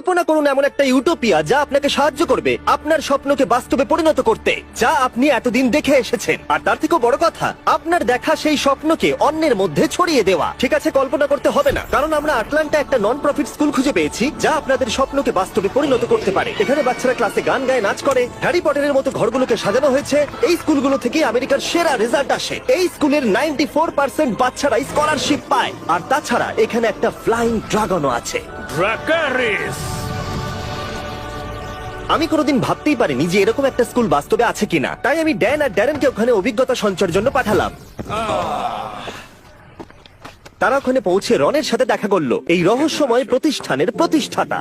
কল্পনা করুন এমন একটা ইউটোপিয়া যা আপনাকে সাহায্য করবে আপনার স্বপ্নকে বাস্তবে পরিণত করতে, যা আপনি এতদিন দেখে এসেছেন। আর তার থেকেও বড় কথা, আপনার দেখা সেই স্বপ্নকে অন্যের মধ্যে ছড়িয়ে দেওয়া। ঠিক আছে, কল্পনা করতে হবে না। কারণ আমরা আটলান্টা একটা নন প্রফিট স্কুল খুঁজে পেয়েছি, যা আপনাদের স্বপ্নকে বাস্তবে পরিণত করতে পারে। এখানে বাচ্চারা ক্লাসে গান গায়, নাচ করে। হ্যারি পটারের মতো ঘরগুলোকে সাজানো হয়েছে। এই স্কুলগুলো থেকে আমেরিকার সেরা রেজাল্ট আসে। এই স্কুলের নাইনটি ফোর পার্সেন্ট বাচ্চারা স্কলারশিপ পায়। আর তাছাড়া এখানে একটা ফ্লাইং ড্রাগনও আছে। ড্রাকারিস আমি কোনোদিন ভাবতেই পারিনি যে এরকম একটা স্কুল বাস্তবে আছে কিনা। তাই আমি ড্যান আর ড্যারেনকে ওখানে অভিজ্ঞতা সঞ্চয়ের জন্য পাঠালাম। তারা ওখানে পৌঁছে রনের সাথে দেখা করল। এই রহস্যময় প্রতিষ্ঠানের প্রতিষ্ঠাতা।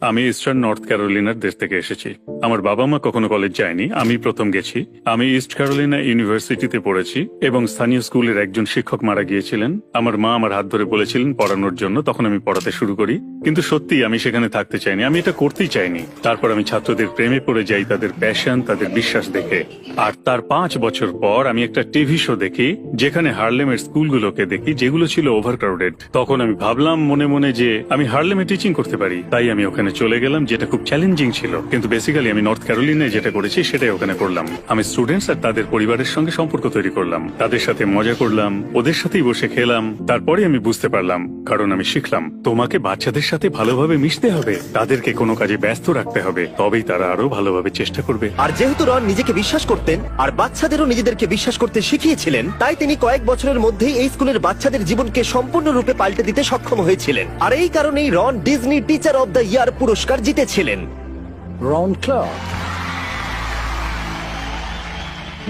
আমি ইস্টার্ন নর্থ ক্যারোলিনার দেশ থেকে এসেছি। আমার বাবা মা কখনো কলেজ যায়নি, আমি প্রথম গেছি। আমি ইস্ট ক্যারোলিনা ইউনিভার্সিটিতে পড়েছি এবং স্থানীয় স্কুলের একজন শিক্ষক মারা গিয়েছিলেন। আমার মা আমার হাত ধরে বলেছিলেন, পড়ানোর জন্য তখন আমি পড়াতে শুরু করি। কিন্তু সত্যি আমি সেখানে থাকতে চাইনি, আমি এটা করতেই চাইনি। তারপর আমি ছাত্রদের প্রেমে পড়ে যাই, তাদের প্যাশন তাদের বিশ্বাস দেখে। আর তার পাঁচ বছর পর আমি একটা টিভি শো দেখি, যেখানে হার্লেমের স্কুলগুলোকে দেখি, যেগুলো ছিল ওভারক্রাউডেড তখন আমি ভাবলাম মনে মনে যে আমি হার্লেমে টিচিং করতে পারি, তাই আমি ওখানে চলে গেলাম, যেটা খুব চ্যালেঞ্জিং ছিল। কিন্তু বেসিক্যালি আমি নর্থ ক্যারোলিনায় যেটা করেছি, সেটাই ওখানে করলাম। আমি স্টুডেন্টস আর তাদের পরিবারের সঙ্গে সম্পর্ক তৈরি করলাম। তাদের সাথে মজা করলাম, ওদের সাথেই বসে খেলাম। তারপরে আমি বুঝতে পারলাম, কারণ আমি শিখলাম, তোমাকে বাচ্চাদের সাথে ভালোভাবে মিশতে হবে, তাদেরকে কোনো কাজে ব্যস্ত রাখতে হবে, তবেই তারা আরও ভালোভাবে চেষ্টা করবে। আর যেহেতু রন নিজেকে বিশ্বাস করতেন, আর বাচ্চাদেরও নিজেদেরকে বিশ্বাস করতে শিখিয়েছিলেন, তাই তিনি কয়েক বছরের মধ্যেই এই স্কুলের বাচ্চাদের জীবনকে সম্পূর্ণরূপে পাল্টে দিতে সক্ষম হয়েছিলেন। আর এই কারণেই Ron Disney teacher of the year পুরস্কার জিতেছিলেন। রাউন্ড ক্লার্ক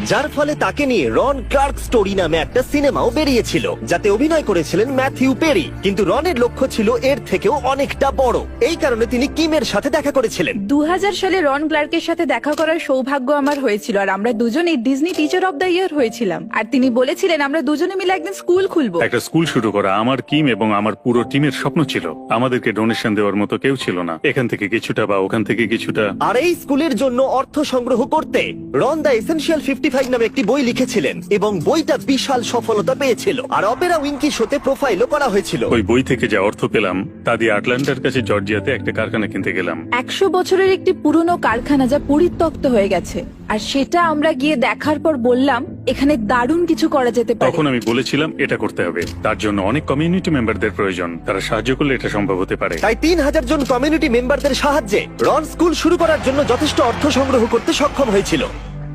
যার ফলে তাকে নিয়ে রন ক্লার্ক স্টোরি নামে একটা সিনেমাও বেরিয়েছিল যাতে অভিনয় করেছিলেন ম্যাথিউ পেরি। কিন্তু রনের লক্ষ্য ছিল এর থেকেও অনেকটা বড়। এই কারণে তিনি কিমের সাথে দেখা করেছিলেন। দু সালে রন ক্লার্কের সাথে দেখা করার সৌভাগ্য আমার হয়েছিল আর আমরা দুজনেই Disney teacher of the year হয়েছিলাম। আর তিনি বলেছিলেন আমরা দুজনে মিলে একদিন স্কুল খুলবো। একটা স্কুল শুরু করা আমার কিম এবং আমার পুরো টিমের স্বপ্ন ছিল। আমাদেরকে ডোনেশন দেওয়ার মতো কেউ ছিল না। এখান থেকে কিছুটা বা ওখান থেকে কিছুটা। আর এই স্কুলের জন্য অর্থ সংগ্রহ করতে রন দ্য এসেনশিয়াল ফিফটি নামে একটি বই লিখেছিলেন এবং বইটা বিশাল সফলতা পেয়েছিল। আর অপেরা উইঙ্কি শোতে প্রোফাইলও করা হয়েছিল। ওই বই থেকে যে অর্থ পেলাম তা দিয়ে আটলান্টার কাছে জর্জিয়াতে একটা কারখানা কিনতে গেলাম। একশো বছরের একটি পুরনো কারখানা যা পরিত্যক্ত হয়ে গেছে। আর সেটা আমরা গিয়ে দেখার পর বললাম এখানে দারুণ কিছু করা যেতে পারে। তখন আমি বলেছিলাম এটা করতে হবে। তার জন্য অনেক কমিউনিটি মেম্বারদের প্রয়োজন। তারা সাহায্য করলে এটা সম্ভব হতে পারে। তাই তিন হাজার জন কমিউনিটি মেম্বারদের সাহায্যে রন স্কুল শুরু করার জন্য যথেষ্ট অর্থ সংগ্রহ করতে সক্ষম হয়েছিল।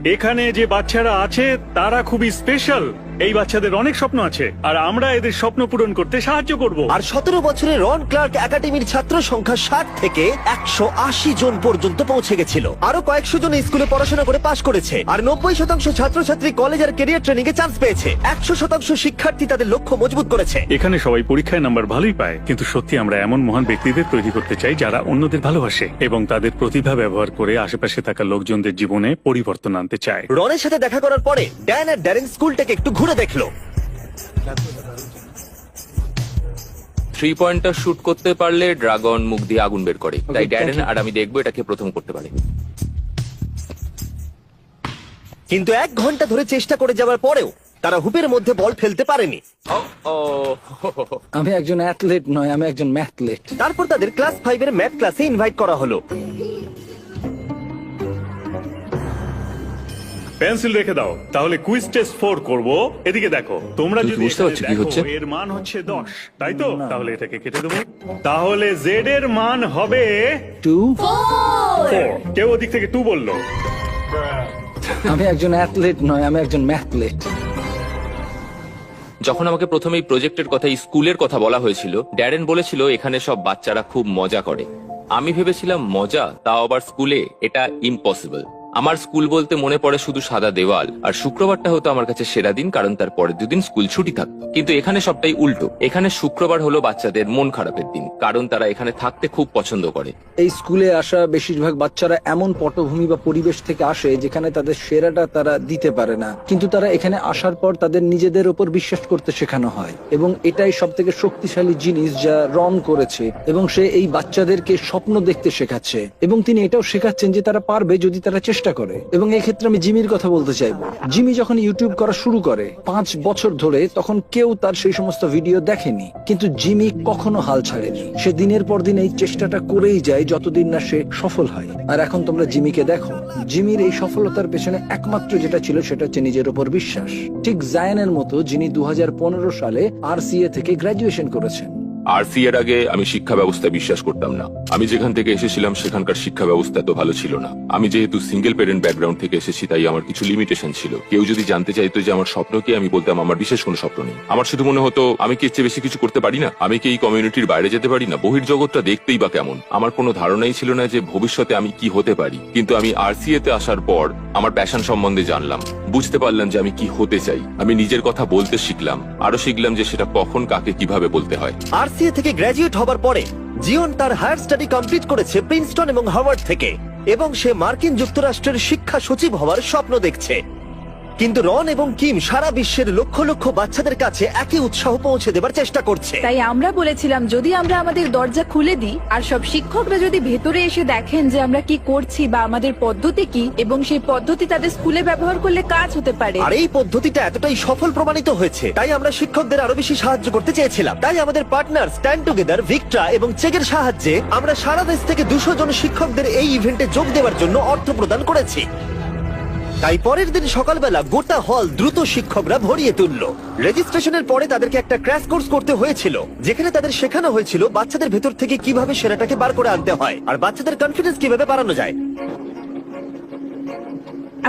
এখানে যে বাচ্চারা আছে তারা খুবই স্পেশাল এই বাচ্চাদের অনেক স্বপ্ন আছে আর আমরা এদের স্বপ্ন পূরণ করতে সাহায্য করব। আর সতেরো বছরে রন ক্লার্ক একাডেমির ছাত্র সংখ্যা ষাট থেকে একশো আশি জন পর্যন্ত পৌঁছে গেছিল। আরও কয়েকশো জন স্কুলে পড়াশোনা করে পাশ করেছে আর নব্বই শতাংশ ছাত্রছাত্রী কলেজ আর কেরিয়ার ট্রেনিং এ চান্স পেয়েছে। একশো শতাংশ শিক্ষার্থী তাদের লক্ষ্য মজবুত করেছে। এখানে সবাই পরীক্ষায় নাম্বার ভালোই পায় কিন্তু সত্যি আমরা এমন মহান ব্যক্তিদের তৈরি করতে চাই যারা অন্যদের ভালোবাসে এবং তাদের প্রতিভা ব্যবহার করে আশেপাশে থাকা লোকজনদের জীবনে পরিবর্তন আনতে চায়। রনের সাথে দেখা করার পরে ড্যান আর ড্যারেন স্কুলটাকে একটু ঘুরে দেখল। থ্রি পয়েন্টার শুট করতে পারলে ড্রাগন মুখ দিয়ে আগুন বের করে। তাই ড্যারেন আর আমি দেখব এটাকে প্রথম করতে পারে। কিন্তু এক ঘণ্টা ধরে চেষ্টা করে যাওয়ার পরেও তারা হুপের মধ্যে বল ফেলতে পারেনি। আমি একজন অ্যাথলেট নয় আমি একজন ম্যাথলেট তারপর তাদের ক্লাস ফাইভ এর ম্যাথ ক্লাসে ইনভাইট করা হলো। পেন্সিল রেখে দাও। তাহলে কুইজ টেস্ট ফোর করব। এদিকে দেখো তোমরা যদি বুঝতে পারছ কি হচ্ছে? এর মান হচ্ছে দশ। তাই তো? তাহলে এটাকে কেটে দেবো। তাহলে জেড এর মান হবে টু? Four। কেউ ওদিক থেকে টু বলল। আমি একজন অ্যাথলেট নয় আমি একজন ম্যাথলেট যখন আমাকে প্রথমে এই প্রজেক্টের কথা এই স্কুলের কথা বলা হয়েছিল ড্যারেন বলেছিল এখানে সব বাচ্চারা খুব মজা করে। আমি ভেবেছিলাম মজা? তাও আবার স্কুলে এটা ইম্পসিবল আমার স্কুল বলতে মনে পড়ে শুধু সাদা দেওয়াল, আর শুক্রবারটা হতো আমার কাছে সেরা দিন, কারণ তার পরের দুদিন স্কুল ছুটি থাকতো। কিন্তু এখানে সবটাই উল্টো। এখানে শুক্রবার হলো বাচ্চাদের মন খারাপের দিন, কারণ তারা এখানে থাকতে খুব পছন্দ করে। এই স্কুলে আসা বেশিরভাগ বাচ্চারা এমন পটভূমি বা পরিবেশ থেকে আসে যেখানে তাদের সেরাটা তারা দিতে পারে না। কিন্তু তারা এখানে আসার পর তাদের নিজেদের উপর বিশ্বাস করতে শেখানো হয়। এবং এটাই সব থেকে শক্তিশালী জিনিস যা রন করেছে, এবং সে এই বাচ্চাদেরকে স্বপ্ন দেখতে শেখাচ্ছে। এবং তিনি এটাও শেখাচ্ছেন যে তারা পারবে যদি তারা চেষ্টা চেষ্টা করে, এবং ক্ষেত্রে আমি জিমির কথা বলতে চাইব। জিমি যখন ইউটিউব করা শুরু করে, পাঁচ বছর ধরে, তখন কেউ তার সেই সমস্ত ভিডিও দেখেনি। কিন্তু জিমি কখনো হাল ছাড়েনি। সে দিনের পর দিন এই চেষ্টাটা করেই যায়, যতদিন না সে সফল হয়। আর এখন তোমরা জিমিকে দেখো। জিমির এই সফলতার পেছনে একমাত্র যেটা ছিল, সেটা হচ্ছে নিজের উপর বিশ্বাস। ঠিক জায়ানের মতো, যিনি দু হাজার পনেরো সালে আর থেকে গ্রাজুয়েশন করেছেন। আর সি এর আগে আমি শিক্ষা ব্যবস্থায় বিশ্বাস করতাম না। আমি যেখান থেকে এসেছিলাম, সেখানকার শিক্ষা ব্যবস্থা এত ভালো ছিল না। আমি যেহেতু সিঙ্গেল পেরেন্ট ব্যাকগ্রাউন্ড থেকে এসেছি, তাই আমার কিছু লিমিটেশন ছিল। কেউ যদি জানতে চাইতো যে আমার স্বপ্ন কি, আমি বলতাম, আমার বিশেষ কোনো স্বপ্ন নেই। আমার শুধু মনে হতো, আমি কি চেয়ে বেশি কিছু করতে পারি না? আমি কি এই কমিউনিটির বাইরে যেতে পারি না? বহির্জগৎটা দেখতেই বা কেমন? আমার কোনো ধারণাই ছিল না যে ভবিষ্যতে আমি কি হতে পারি। কিন্তু আমি আরসিএ তে আসার পর আমার প্যাশন সম্বন্ধে জানলাম। বুঝতে পারলাম যে আমি কি হতে চাই। আমি নিজের কথা বলতে শিখলাম। আরও শিখলাম যে সেটা কখন, কাকে, কীভাবে বলতে হয়। আরসিএ থেকে গ্র্যাজুয়েট হবার পরে, জিওন তার হায়ার স্টাডি কমপ্লিট করেছে প্রিন্সটন এবং হার্ভার্ড থেকে, এবং সে মার্কিন যুক্তরাষ্ট্রের শিক্ষা সচিব হওয়ার স্বপ্ন দেখছে। কিন্তু রন এবং কিম সারা বিশ্বের লক্ষ লক্ষ বাচ্চাদের কাছে একই উৎসাহ পৌঁছে দেবার চেষ্টা করছে। তাই আমরা বলেছিলাম যদি আমরা আমাদের দরজা খুলে দিই আর সব শিক্ষকরা যদি ভেতরে এসে দেখেন যে আমরা কি করছি বা আমাদের পদ্ধতি কি এবং সেই পদ্ধতি তাদের স্কুলে ব্যবহার করলে কাজ হতে পারে। আর এই পদ্ধতিটা এতটাই সফল প্রমাণিত হয়েছে তাই আমরা শিক্ষকদের আরও বেশি সাহায্য করতে চেয়েছিলাম। তাই আমাদের পার্টনার স্ট্যান্ড টুগেদার ভিক্টরা এবং চেকের সাহায্যে আমরা সারা দেশ থেকে দুশো জন শিক্ষকদের এই ইভেন্টে যোগ দেওয়ার জন্য অর্থ প্রদান করেছি। তাই পরের দিন সকালবেলা গোটা হল দ্রুত শিক্ষকরা ভরিয়ে তুলল। রেজিস্ট্রেশনের পরে তাদেরকে একটা ক্র্যাশ কোর্স করতে হয়েছিল, যেখানে তাদের শেখানো হয়েছিল বাচ্চাদের ভেতর থেকে কীভাবে সেরাটাকে বার করে আনতে হয়, আর বাচ্চাদের কনফিডেন্স কীভাবে বাড়ানো যায়।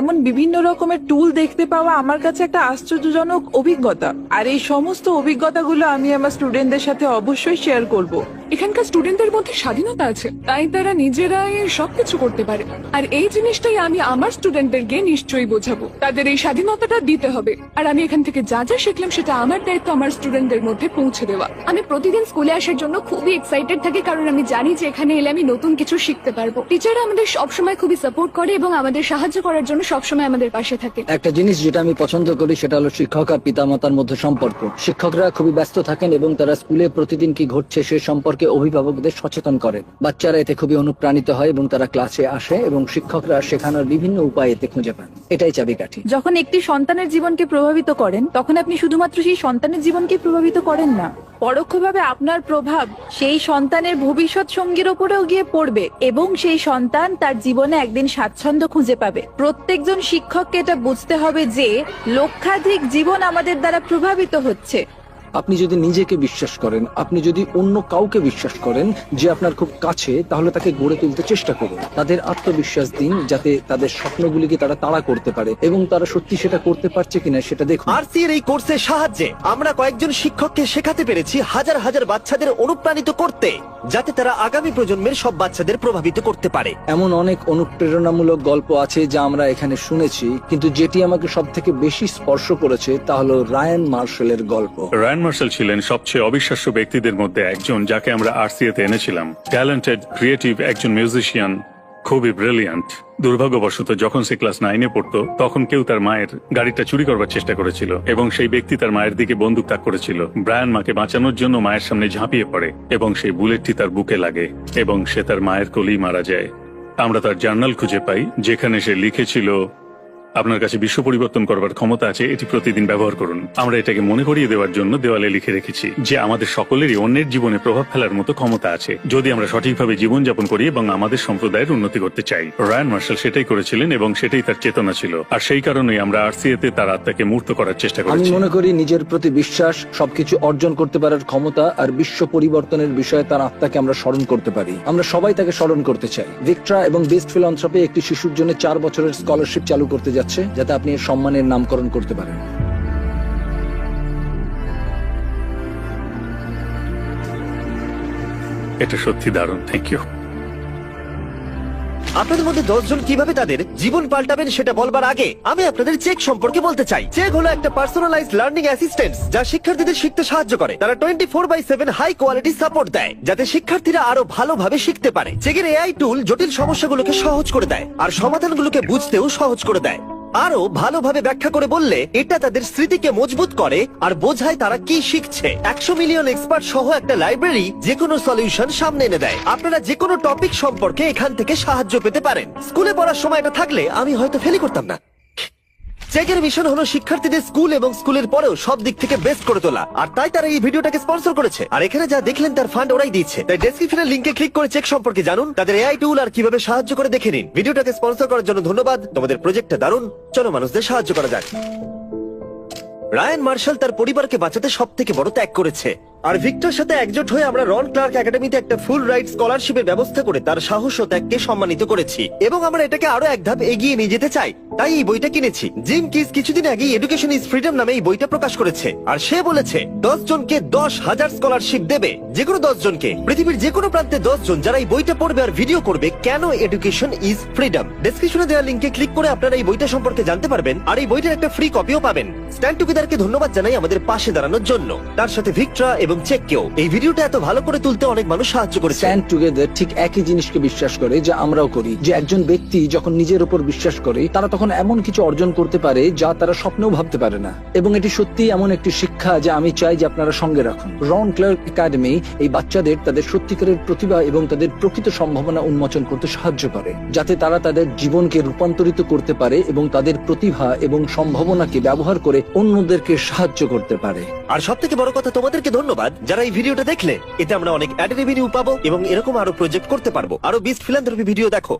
এমন বিভিন্ন রকমের টুল দেখতে পাওয়া আমার কাছে একটা আশ্চর্যজনক অভিজ্ঞতা। আর এই সমস্ত অভিজ্ঞতাগুলো আমি আমার স্টুডেন্টদের সাথে অবশ্যই শেয়ার করব। এখানকার স্টুডেন্টদের মধ্যে স্বাধীনতা আছে, তাই তারা নিজেরাই সবকিছু করতে পারে। আর এই জিনিসটাই আমি আমার স্টুডেন্টদেরকে নিশ্চয়ই বোঝাবো। তাদের এই স্বাধীনতাটা দিতে হবে। আর আমি এখান থেকে যা যা শিখলাম সেটা আমার দায়িত্ব আমার স্টুডেন্টদের মধ্যে পৌঁছে দেওয়া। আমি প্রতিদিন স্কুলে আসার জন্য খুবই এক্সাইটেড থাকি, কারণ আমি জানি যে এখানে এলে আমি নতুন কিছু শিখতে পারব। টিচাররা আমাদের সবসময় খুবই সাপোর্ট করে এবং আমাদের সাহায্য করার জন্য সবসময় আমাদের পাশে থাকে। একটা জিনিস যেটা আমি পছন্দ করি সেটা হলো শিক্ষক আর পিতামাতার মধ্যে সম্পর্ক। শিক্ষকরা খুবই ব্যস্ত থাকেন এবং তারা স্কুলে প্রতিদিন কি ঘটছে সে সম্পর্কে অভিভাবকদের সচেতন করেন। বাচ্চারা এতে খুবই অনুপ্রাণিত হয় এবং তারা ক্লাসে আসে এবং শিক্ষকরা শেখানোর বিভিন্ন উপায় এতে খুঁজে পান। এটাই চাবিকাঠি। যখন একটি সন্তানের জীবনকে প্রভাবিত করেন তখন আপনি শুধুমাত্র সেই সন্তানের জীবনকে প্রভাবিত করেন না পরোক্ষভাবে আপনার প্রভাব সেই সন্তানের ভবিষ্যৎ সঙ্গীর ওপরেও গিয়ে পড়বে এবং সেই সন্তান তার জীবনে একদিন স্বাচ্ছন্দ্য খুঁজে পাবে। প্রত্যেকজন শিক্ষককে এটা বুঝতে হবে যে লক্ষাধিক জীবন আমাদের দ্বারা প্রভাবিত হচ্ছে। আপনি যদি নিজেকে বিশ্বাস করেন আপনি যদি অন্য কাউকে বিশ্বাস করেন যে আপনার খুব কাছে তাহলে তাকে গড়ে তুলতে চেষ্টা করুন। তাদের আত্মবিশ্বাস দিন যাতে তাদের স্বপ্নগুলিকে তারা তাড়া করতে পারে এবং তারা সত্যি সেটা করতে পারছে কিনা সেটা দেখুন। আরসি এর এই কোর্সের সাহায্যে আমরা কয়েকজন শিক্ষককে শেখাতে পেরেছি হাজার হাজার বাচ্চাদের অনুপ্রাণিত করতে যাতে তারা আগামী প্রজন্মের সব বাচ্চাদের প্রভাবিত করতে পারে। এমন অনেক অনুপ্রেরণামূলক গল্প আছে যা আমরা এখানে শুনেছি কিন্তু যেটি আমাকে সব থেকে বেশি স্পর্শ করেছে তা হলো রায়ান মার্শালের গল্প। রায়ান মার্শাল ছিলেন সবচেয়ে অবিশ্বাস্য ব্যক্তিদের মধ্যে একজন যাকে আমরা আরসিএতে এনেছিলাম। ট্যালেন্টেড, ক্রিয়েটিভ একজন মিউজিশিয়ান, খুবই ব্রিলিয়ান্ট। দুর্ভাগ্যবশত যখন সে ক্লাস নাইনে পড়তো, তখন কেউ তার মায়ের গাড়িটা চুরি করবার চেষ্টা করেছিল এবং সেই ব্যক্তি তার মায়ের দিকে বন্দুক তাক করেছিল। ব্রায়ান মাকে বাঁচানোর জন্য মায়ের সামনে ঝাঁপিয়ে পড়ে এবং সেই বুলেটটি তার বুকে লাগে এবং সে তার মায়ের কোলেই মারা যায়। আমরা তার জার্নাল খুঁজে পাই, যেখানে সে লিখেছিল আপনার কাছে বিশ্ব পরিবর্তন করবার ক্ষমতা আছে এটি প্রতিদিন ব্যবহার করুন। আমরা এটাকে মনে করিয়ে দেওয়ার জন্য দেওয়ালে লিখে রেখেছি যে আমাদের সকলেরই অন্যের জীবনে প্রভাব ফেলার মতো ক্ষমতা আছে। যদি আমরা সঠিকভাবে জীবনযাপন করি এবং আমাদের সম্প্রদায়ের উন্নতি করতে চাই। রায়ান মার্শাল সেটাই করেছিলেন এবং সেটাই তার চেতনা ছিল। আর সেই কারণেই আমরা আরসিএতে তার আত্মাকে মূর্ত করার চেষ্টা আমি করেছি। মনে করি নিজের প্রতি বিশ্বাস সবকিছু অর্জন করতে পারার ক্ষমতা আর বিশ্ব পরিবর্তনের বিষয়ে তার আত্মাকে আমরা স্মরণ করতে পারি। আমরা সবাই তাকে স্মরণ করতে চাই। ভিক্ট্রা এবং বেস্ট ফিলন্থ্রপি একটি শিশুর জন্য চার বছরের স্কলারশিপ চালু করতে যাচ্ছে। যাতে আপনি সম্মানের নামকরণ করতে পারেন। এটা সত্যি দারুণ থ্যাংক ইউ আপনাদের মধ্যে দশজন কীভাবে তাদের জীবন পাল্টাবেন সেটা বলবার আগে আমি আপনাদের চেক সম্পর্কে বলতে চাই। চেক হলো একটা পার্সোনালাইজড লার্নিং অ্যাসিস্ট্যান্ট যা শিক্ষার্থীদের শিখতে সাহায্য করে। তারা twenty four by seven high quality support দেয় যাতে শিক্ষার্থীরা আরও ভালোভাবে শিখতে পারে। চেকের এআই টুল জটিল সমস্যাগুলোকে সহজ করে দেয় আর সমাধানগুলোকে বুঝতেও সহজ করে দেয়। আরও ভালোভাবে ব্যাখ্যা করে বললে এটা তাদের স্মৃতিকে মজবুত করে আর বোঝায় তারা কি শিখছে। একশো মিলিয়ন এক্সপার্ট সহ একটা লাইব্রেরি যে কোনো সলিউশন সামনে এনে দেয়। আপনারা যে কোনো টপিক সম্পর্কে এখান থেকে সাহায্য পেতে পারেন। স্কুলে পড়ার সময় এটা থাকলে আমি হয়তো ফেলি করতাম না। চেকের মিশন হলো শিক্ষার্থীদের স্কুল এবং স্কুলের পরেও সব দিক থেকে বেস্ট করে তোলা। আর তাই তারা এই ভিডিওটাকে স্পন্সর করেছে। আর এখানে যা দেখলেন তার ফান্ড ওরাই দিচ্ছে তাই ডেসক্রিপশনের লিংকে ক্লিক করে চেক সম্পর্কে জানুন, তাদের এআই টুল আর কীভাবে সাহায্য করে দেখে নিন। ভিডিওটাকে স্পন্সর করার জন্য ধন্যবাদ। তোমাদের প্রজেক্টটা দারুণ। চলো মানুষদের সাহায্য করা যাক। রায়ান মার্শাল তার পরিবারকে বাঁচাতে সব থেকে বড় ত্যাগ করেছে। আর ভিক্টর সাথে একজোট হয়ে আমরা রন ক্লার্ক একাডেমিতে একটা ফুল রাইট স্কলারশিপের ব্যবস্থা করে তার সাহস ও ত্যাগকে সম্মানিত করেছি। এবং আমরা এটাকে আরও এক ধাপ এগিয়ে নিয়ে যেতে চাই। তাই এই বইটা কিনেছি। জিম কিস কিছুদিন আগে এডুকেশন ইজ ফ্রিডম নামে এই বইটা প্রকাশ করেছে। আর সে বলেছে, দশ জনকে দশ হাজার স্কলারশিপ দেবে। যে কোনো দশ জনকে। পৃথিবীর যে কোনো প্রান্তে দশ জন যারা এই বইটা পড়বে আর ভিডিও করবে, কেন এডুকেশন ইজ ফ্রিডম ডেসক্রিপশনে দেওয়া লিঙ্কে ক্লিক করে আপনারা এই বইটা সম্পর্কে জানতে পারবেন। আর এই বইটার একটা ফ্রি কপিও পাবেন। স্ট্যান্ড টুগেদারকে ধন্যবাদ জানাই আমাদের পাশে দাঁড়ানোর জন্য। তার সাথে ভিক্টরা এবং চেককেও এই ভিডিওটা এত ভালো করে তুলতে অনেক মানুষ সাহায্য করেছে। স্ট্যান্ড টুগেদার ঠিক একই জিনিসকে বিশ্বাস করে যা আমরাও করি। যে একজন ব্যক্তি যখন নিজের উপর বিশ্বাস করে তারা তখন এমন কিছু অর্জন করতে পারে যা তারা স্বপ্নেও ভাবতে পারে না। এবং এটি সত্যি এমন একটি শিক্ষা যা আমি চাই যে আপনারা সঙ্গে রাখুন। রন ক্লার্ক একাডেমি এই বাচ্চাদের তাদের সত্যিকারের প্রতিভা এবং তাদের প্রকৃত সম্ভাবনা উন্মোচন করতে সাহায্য করে যাতে তারা তাদের জীবনকে রূপান্তরিত করতে পারে এবং তাদের প্রতিভা এবং সম্ভাবনাকে ব্যবহার করে অন্যদেরকে সাহায্য করতে পারে। আর সব থেকে বড় কথা তোমাদেরকে ধন্যবাদ। যারা এই ভিডিওটা দেখলে, এতে আমরা অনেক অ্যাড রেভিনিউ পাবো এবং এরকম আরও প্রজেক্ট করতে পারব। আরও বিস্ট ফিলান্থ্রপি ভিডিও দেখো।